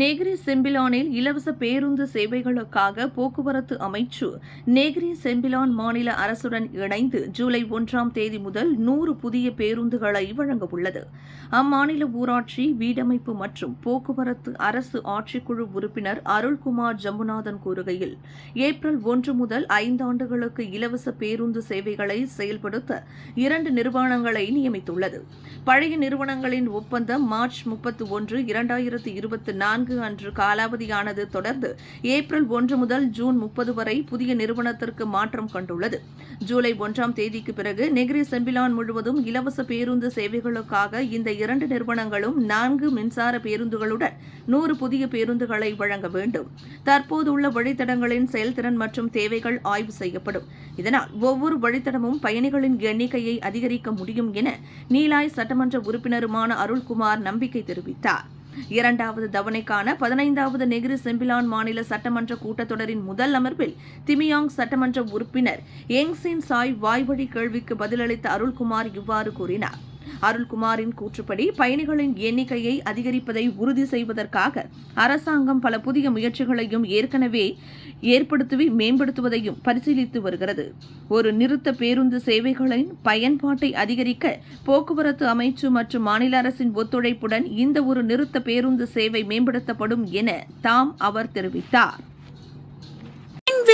நேகிரி செம்பிலானில் இலவச பேருந்து சேவைகளுக்காக போக்குவரத்து அமைச்சு நேகிரி செம்பிலான் மாநில அரசுடன் இணைந்து ஜூலை ஒன்றாம் தேதி முதல் நூறு புதிய பேருந்துகளை வழங்கவுள்ளது அம்மாநில ஊராட்சி வீடமைப்பு மற்றும் போக்குவரத்து அரசு ஆட்சிக்குழு உறுப்பினர் அருள்குமார் ஜம்புநாதன் கூறுகையில் ஏப்ரல் ஒன்று முதல் ஐந்தாண்டுகளுக்கு இலவச பேருந்து சேவைகளை செயல்படுத்த இரண்டு நிறுவனங்களை நியமித்துள்ளது. பழைய நிறுவனங்களின் ஒப்பந்தம் மார்ச் முப்பத்தி ஒன்று இரண்டாயிரத்து இருபத்தி நான்கு நான்கு அன்று காலாவதியானது தொடர்ந்து ஏப்ரல் ஒன்று முதல் ஜூன் முப்பது வரை புதிய நிறுவனத்திற்கு மாற்றம் கண்டுள்ளது. ஜூலை ஒன்றாம் தேதிக்கு பிறகு நெகிரி செம்பிலான் முழுவதும் இலவச பேருந்து சேவைகளுக்காக இந்த இரண்டு நிறுவனங்களும் நான்கு மின்சார பேருந்துகளுடன் நூறு புதிய பேருந்துகளை வழங்க வேண்டும். தற்போதுள்ள வழித்தடங்களின் செயல்திறன் மற்றும் தேவைகள் ஆய்வு செய்யப்படும். இதனால் ஒவ்வொரு வழித்தடமும் பயணிகளின் எண்ணிக்கையை அதிகரிக்க முடியும் என நீலாய் சட்டமன்ற உறுப்பினருமான அருள்குமார் நம்பிக்கை தெரிவித்தார். இரண்டாவது தவணைக்கான பதினைந்தாவது நெகிரி செம்பிலான் மாநில சட்டமன்ற கூட்டத்தொடரின் முதல் அமர்வில் திமியாங் சட்டமன்ற உறுப்பினர் எங்சின் சாய் வாய்வழி கேள்விக்கு பதிலளித்த அருள்குமார் இவ்வாறு கூறினார். அருள்குமாரின் கூற்றுப்படி பயணிகளின் எண்ணிக்கையை அதிகரிப்பதை உறுதி செய்வதற்காக அரசாங்கம் பல புதிய முயற்சிகளையும் ஏற்கனவே ஏற்படுத்தி மேம்படுத்துவதையும் பரிசீலித்து வருகிறது. ஒரு நிறுத்த பேருந்து சேவைகளின் பயன்பாட்டை அதிகரிக்க போக்குவரத்து அமைச்சு மற்றும் மாநில அரசின் ஒத்துழைப்புடன் இந்த ஒரு நிறுத்த பேருந்து சேவை மேம்படுத்தப்படும் என தாம் அவர் தெரிவித்தார்.